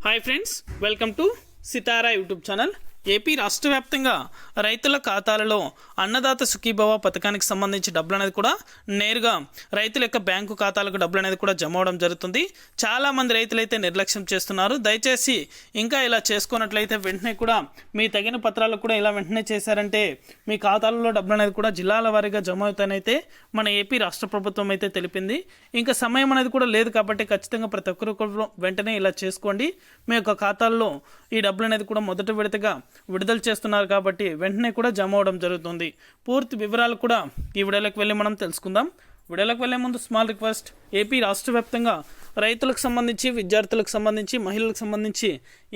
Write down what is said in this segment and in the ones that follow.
hi friends welcome to Sitara YouTube channel AP రాష్ట్ర వ్యాప్తంగా రైతుల ఖాతాలలో అన్నదాత సుఖీభవ పథకానికి సంబంధించి డబ్బులు అనేది కూడా నేరుగా రైతుల యొక్క బ్యాంకు ఖాతాలకు డబ్బులు అనేది కూడా జమ అవడం జరుగుతుంది. చాలామంది రైతులైతే నిర్లక్ష్యం చేస్తున్నారు. దయచేసి ఇంకా ఇలా చేసుకున్నట్లయితే వెంటనే కూడా మీ తగిన పత్రాలు కూడా ఇలా వెంటనే చేశారంటే మీ ఖాతాలలో డబ్బులు అనేది కూడా జిల్లాల వారీగా జమ అవుతానైతే మన ఏపీ రాష్ట్ర ప్రభుత్వం అయితే తెలిపింది. ఇంకా సమయం అనేది కూడా లేదు కాబట్టి ఖచ్చితంగా ప్రతి ఒక్కరు వెంటనే ఇలా చేసుకోండి. మీ యొక్క ఖాతాల్లో ఈ డబ్బులు అనేది కూడా మొదటి విడతగా విడుదల చేస్తున్నారు కాబట్టి వెంటనే కూడా జమ అవడం జరుగుతుంది. పూర్తి వివరాలు కూడా ఈ విడలకు వెళ్ళి మనం తెలుసుకుందాం. విడలకు వెళ్ళే ముందు స్మాల్ రిక్వెస్ట్ ఏపీ రాష్ట్ర వ్యాప్తంగా రైతులకు సంబంధించి విద్యార్థులకు సంబంధించి మహిళలకు సంబంధించి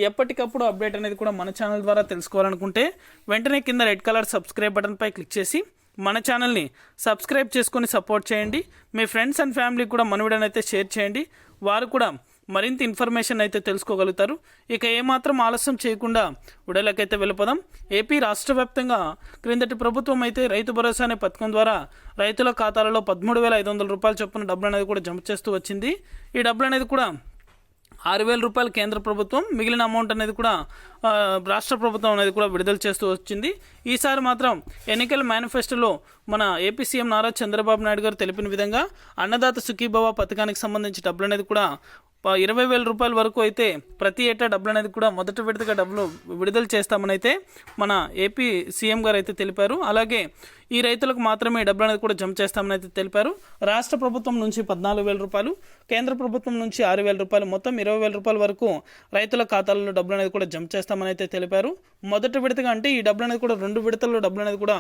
ఎప్పటికప్పుడు అప్డేట్ అనేది కూడా మన ఛానల్ ద్వారా తెలుసుకోవాలనుకుంటే వెంటనే కింద రెడ్ కలర్ సబ్స్క్రైబ్ బటన్పై క్లిక్ చేసి మన ఛానల్ని సబ్స్క్రైబ్ చేసుకొని సపోర్ట్ చేయండి. మీ ఫ్రెండ్స్ అండ్ ఫ్యామిలీకి కూడా మన వీడియోని అయితే షేర్ చేయండి. వారు కూడా మరింత ఇన్ఫర్మేషన్ అయితే తెలుసుకోగలుగుతారు. ఇక ఏమాత్రం ఆలస్యం చేయకుండా ఉడలకైతే వెళ్ళిపోదాం. ఏపీ రాష్ట్ర వ్యాప్తంగా క్రిందటి ప్రభుత్వం అయితే రైతు భరోసా అనే పథకం ద్వారా రైతుల ఖాతాలలో పదమూడు వేల ఐదు వందల రూపాయలు చొప్పున డబ్బులు అనేది కూడా జమ చేస్తూ వచ్చింది. ఈ డబ్బులు అనేది కూడా ఆరు వేల రూపాయలు కేంద్ర ప్రభుత్వం మిగిలిన అమౌంట్ అనేది కూడా రాష్ట్ర ప్రభుత్వం అనేది కూడా విడుదల చేస్తూ వచ్చింది. ఈసారి మాత్రం ఎన్నికల మేనిఫెస్టోలో మన ఏపీ సీఎం నారా చంద్రబాబు నాయుడు గారు తెలిపిన విధంగా అన్నదాత సుఖీభవ పథకానికి సంబంధించి డబ్బులు అనేది కూడా ఇరవై వేల రూపాయల వరకు అయితే ప్రతి ఏటా డబ్బులు అనేది కూడా మొదటి విడతగా డబ్బులు విడుదల చేస్తామని అయితే మన ఏపీ సీఎం గారు అయితే తెలిపారు. అలాగే ఈ రైతులకు మాత్రమే డబ్బులు అనేది కూడా జమ చేస్తామని అయితే తెలిపారు. రాష్ట్ర ప్రభుత్వం నుంచి పద్నాలుగు వేల రూపాయలు కేంద్ర ప్రభుత్వం నుంచి ఆరు వేల రూపాయలు మొత్తం ఇరవై వేల రూపాయల వరకు రైతుల ఖాతాలలో డబ్బులు అనేది కూడా జమ చేస్తామని అయితే తెలిపారు. మొదటి విడతగా అంటే ఈ డబ్బులు అనేది కూడా రెండు విడతల్లో డబ్బులు అనేది కూడా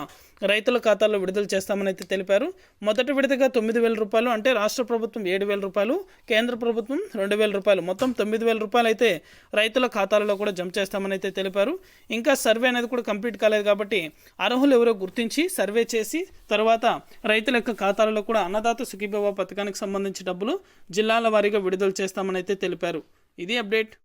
రైతుల ఖాతాల్లో విడుదల చేస్తామని అయితే తెలిపారు. మొదటి విడతగా తొమ్మిది వేల రూపాయలు అంటే రాష్ట్ర ప్రభుత్వం ఏడు వేల రూపాయలు కేంద్ర ప్రభుత్వం రెండు వేల రూపాయలు. మొత్తం తొమ్మిది వేల రూపాయలు అయితే రైతుల ఖాతాలలో కూడా జమ చేస్తామని అయితే తెలిపారు. ఇంకా సర్వే అనేది కూడా కంప్లీట్ కాలేదు కాబట్టి అర్హులు ఎవరో గుర్తించి సర్వే చేసి తర్వాత రైతుల యొక్క ఖాతాలలో కూడా అన్నదాత సుఖీభవ పథకానికి సంబంధించి డబ్బులు జిల్లాల వారీగా విడుదల చేస్తామని అయితే తెలిపారు. ఇది అప్డేట్.